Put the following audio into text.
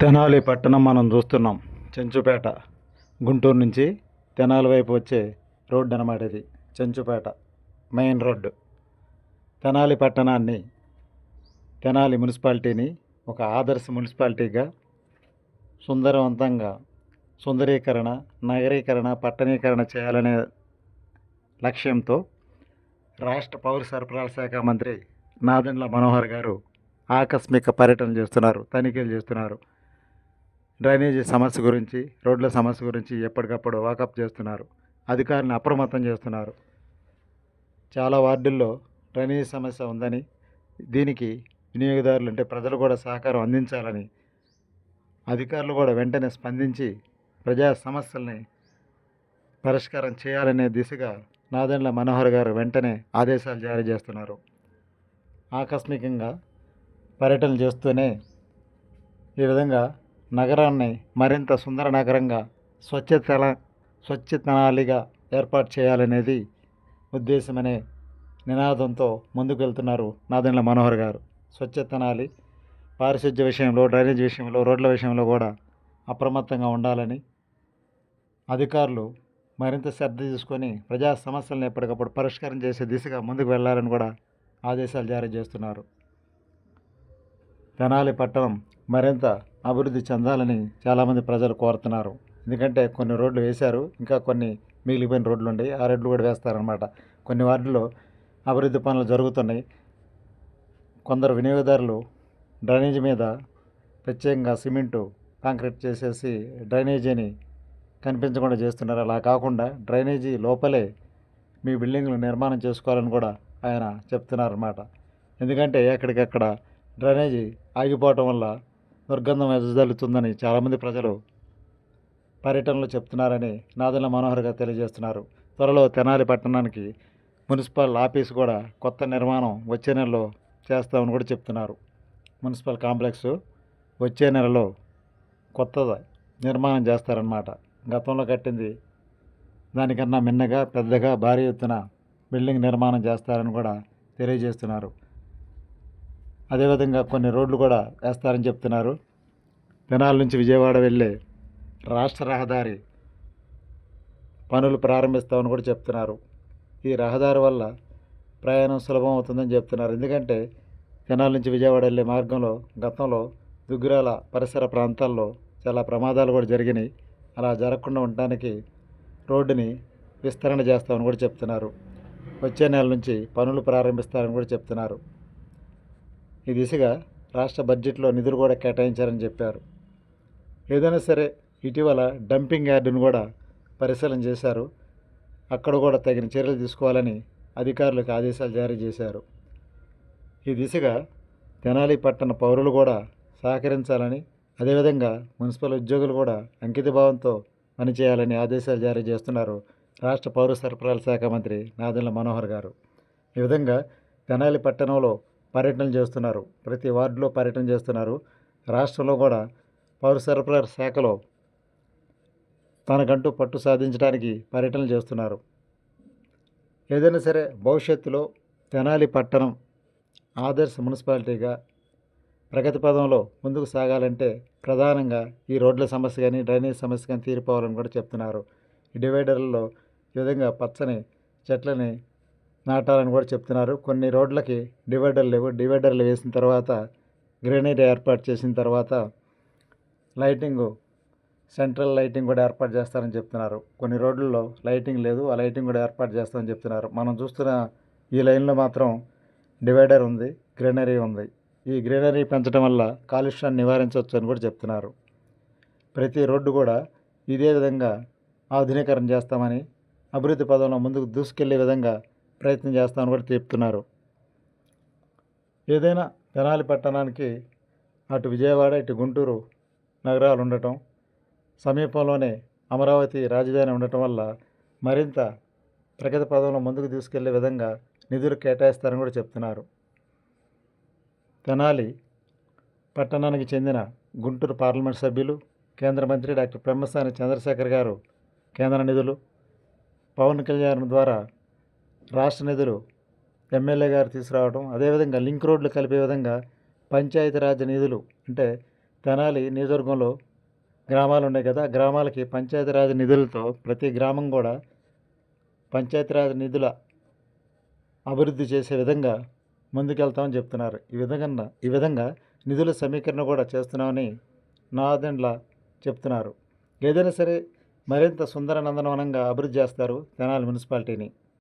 తెనాలి పట్టణం మనం చూస్తున్నాం. చెంచుపేట. గుంటూరు నుంచి తెనాలి వైపు వచ్చే రోడ్డు అనమాట ఇది. చెంచుపేట. Main road. తెనాలి పట్టణాన్ని తెనాలి మున్సిపాలిటీని ఒక ఆదర్శ మున్సిపాలిటీగా సుందరవంతంగా సుందరీకరణ నగరీకరణ పట్టణీకరణ చేయాలనే లక్ష్యంతో రాష్ట్ర పౌర సరఫరాల శాఖ మంత్రి నాదెండ్ల మనోహర్ గారు ఆకస్మిక పర్యటన చేస్తున్నారు తనిఖీలు చేస్తున్నారు. డ్రైనేజీ సమస్య గురించి రోడ్ల సమస్య గురించి ఎప్పటికప్పుడు వాకప్ చేస్తున్నారు. అధికారులను అప్రమత్తం చేస్తున్నారు. చాలా వార్డుల్లో డ్రైనేజీ సమస్య ఉందని దీనికి వినియోగదారులు అంటే ప్రజలు కూడా సహకారం అందించాలని అధికారులు కూడా వెంటనే స్పందించి ప్రజా సమస్యల్ని పరిష్కారం చేయాలనే దిశగా నాదెండ్ల మనోహర్ గారు వెంటనే ఆదేశాలు జారీ చేస్తున్నారు. ఆకస్మికంగా పర్యటన చేస్తూనే ఈ విధంగా నగరాన్ని మరింత సుందర నగరంగా స్వచ్ఛతల స్వచ్ఛతనాలిగా ఏర్పాటు చేయాలనేది ఉద్దేశమనే నినాదంతో ముందుకు వెళ్తున్నారు నాదెండ్ల మనోహర్ గారు. స్వచ్ఛతనాలి పారిశుద్ధ్య విషయంలో డ్రైనేజ్ విషయంలో రోడ్ల విషయంలో కూడా అప్రమత్తంగా ఉండాలని అధికారులు మరింత శ్రద్ధ తీసుకొని ప్రజా సమస్యలను ఎప్పటికప్పుడు పరిష్కారం చేసే దిశగా ముందుకు వెళ్ళాలని కూడా ఆదేశాలు జారీ చేస్తున్నారు. తెనాలి పట్టణం మరింత అభివృద్ధి చెందాలని చాలామంది ప్రజలు కోరుతున్నారు. ఎందుకంటే కొన్ని రోడ్లు వేశారు ఇంకా కొన్ని మిగిలిపోయిన రోడ్లు ఉన్నాయి ఆ రోడ్లు కూడా వేస్తారనమాట కొన్ని వార్డుల్లో అభివృద్ధి పనులు జరుగుతున్నాయి. కొందరు వినియోగదారులు డ్రైనేజీ మీద ప్రత్యేకంగా సిమెంటు కాంక్రీట్ చేసేసి డ్రైనేజీని కనిపించకుండా చేస్తున్నారు. అలా కాకుండా డ్రైనేజీ లోపలే మీ బిల్డింగ్లు నిర్మాణం చేసుకోవాలని కూడా ఆయన చెప్తున్నారన్నమాట. ఎందుకంటే ఎక్కడికక్కడ డ్రైనేజీ ఆగిపోవటం వల్ల దుర్గంధం వెదజల్లుతుందని చాలామంది ప్రజలు పర్యటనలో చెప్తున్నారని నాదల మనోహర్ గారు తెలియజేస్తున్నారు. త్వరలో తెనాలి పట్టణానికి మున్సిపల్ ఆఫీస్ కూడా కొత్త నిర్మాణం వచ్చే నెలలో చేస్తామని కూడా చెప్తున్నారు. మున్సిపల్ కాంప్లెక్స్ వచ్చే నెలలో కొత్త నిర్మాణం చేస్తారన్నమాట. గతంలో కట్టింది దానికన్నా మిన్నగా పెద్దగా భారీ ఎత్తున బిల్డింగ్ నిర్మాణం చేస్తారని కూడా తెలియజేస్తున్నారు. అదేవిధంగా కొన్ని రోడ్లు కూడా వేస్తారని చెప్తున్నారు. తెనాలి నుంచి విజయవాడ వెళ్ళే రాష్ట్ర రహదారి పనులు ప్రారంభిస్తామని కూడా చెప్తున్నారు. ఈ రహదారి వల్ల ప్రయాణం సులభం అవుతుందని చెప్తున్నారు. ఎందుకంటే తెనాలి నుంచి విజయవాడ వెళ్ళే మార్గంలో గతంలో దుగ్గురాల పరిసర ప్రాంతాల్లో చాలా ప్రమాదాలు కూడా జరిగినాయి. అలా జరగకుండా ఉండటానికి రోడ్డుని విస్తరణ చేస్తామని కూడా చెప్తున్నారు. వచ్చే నెల నుంచి పనులు ప్రారంభిస్తారని కూడా చెప్తున్నారు. ఈ దిశగా రాష్ట్ర బడ్జెట్లో నిధులు కూడా కేటాయించారని చెప్పారు. ఏదైనా సరే ఇటీవల డంపింగ్ యార్డును కూడా పరిశీలన చేశారు. అక్కడ కూడా తగిన చర్యలు తీసుకోవాలని అధికారులకు ఆదేశాలు జారీ చేశారు. ఈ దిశగా తెనాలి పట్టణ పౌరులు కూడా సహకరించాలని అదేవిధంగా మున్సిపల్ ఉద్యోగులు కూడా అంకితభావంతో పనిచేయాలని ఆదేశాలు జారీ చేస్తున్నారు రాష్ట్ర పౌర సరఫరాల శాఖ మంత్రి నాదెండ్ల మనోహర్ గారు. ఈ విధంగా తెనాలి పట్టణంలో పర్యటనలు చేస్తున్నారు. ప్రతి వార్డులో పర్యటన చేస్తున్నారు. రాష్ట్రంలో కూడా పౌర సరఫరా శాఖలో తనకంటూ పట్టు సాధించడానికి పర్యటనలు చేస్తున్నారు. ఏదైనా సరే భవిష్యత్తులో తెనాలి పట్టణం ఆదర్శ మున్సిపాలిటీగా ప్రగతి పదంలో ముందుకు సాగాలంటే ప్రధానంగా ఈ రోడ్ల సమస్య కానీ డ్రైనేజ్ సమస్య కానీ తీరిపోవాలని కూడా చెప్తున్నారు. ఈ డివైడర్లలో ఈ విధంగా పచ్చని చెట్లని నాటాలని కూడా చెప్తున్నారు. కొన్ని రోడ్లకి డివైడర్లు లేవు. డివైడర్లు వేసిన తర్వాత గ్రెనేడ్ ఏర్పాటు చేసిన తర్వాత లైటింగ్ సెంట్రల్ లైటింగ్ కూడా ఏర్పాటు చేస్తారని చెప్తున్నారు. కొన్ని రోడ్లలో లైటింగ్ లేదు. ఆ లైటింగ్ కూడా ఏర్పాటు చేస్తామని చెప్తున్నారు. మనం చూస్తున్న ఈ లైన్లో మాత్రం డివైడర్ ఉంది గ్రీనరీ ఉంది. ఈ గ్రీనరీ పెంచడం వల్ల కాలుష్యాన్ని నివారించవచ్చు అని కూడా చెప్తున్నారు. ప్రతి రోడ్డు కూడా ఇదే విధంగా ఆధునీకరణ చేస్తామని అభివృద్ధి పదంలో ముందుకు దూసుకెళ్ళే విధంగా ప్రయత్నం చేస్తామని కూడా చెప్తున్నారు. ఏదైనా తెనాలి పట్టణానికి అటు విజయవాడ ఇటు గుంటూరు నగరాలు ఉండటం సమీపంలోనే అమరావతి రాజధాని ఉండటం వల్ల మరింత ప్రగతి పదంలో ముందుకు తీసుకెళ్ళే విధంగా నిధులు కేటాయిస్తారని కూడా చెప్తున్నారు. తెనాలి పట్టణానికి చెందిన గుంటూరు పార్లమెంట్ సభ్యులు కేంద్ర మంత్రి డాక్టర్ పెమ్మసాని చంద్రశేఖర్ గారు కేంద్ర నిధులు పవన్ కళ్యాణ్ ద్వారా రాష్ట్ర నిధులు ఎమ్మెల్యే గారు తీసుకురావడం అదేవిధంగా లింక్ రోడ్లు కలిపే విధంగా పంచాయతీరాజ్ నిధులు అంటే తెనాలి నియోజకవర్గంలో గ్రామాలు ఉన్నాయి కదా గ్రామాలకి పంచాయతీరాజ్ నిధులతో ప్రతి గ్రామం కూడా పంచాయతీరాజ్ నిధుల అభివృద్ధి చేసే విధంగా ముందుకెళ్తామని చెప్తున్నారు. ఈ విధంగా ఈ విధంగా నిధుల సమీకరణ కూడా చేస్తున్నామని నాదెండ్ల చెప్తున్నారు. ఏదైనా సరే మరింత సుందర నందనవనంగా అభివృద్ధి చేస్తారు తెనాలి మున్సిపాలిటీని.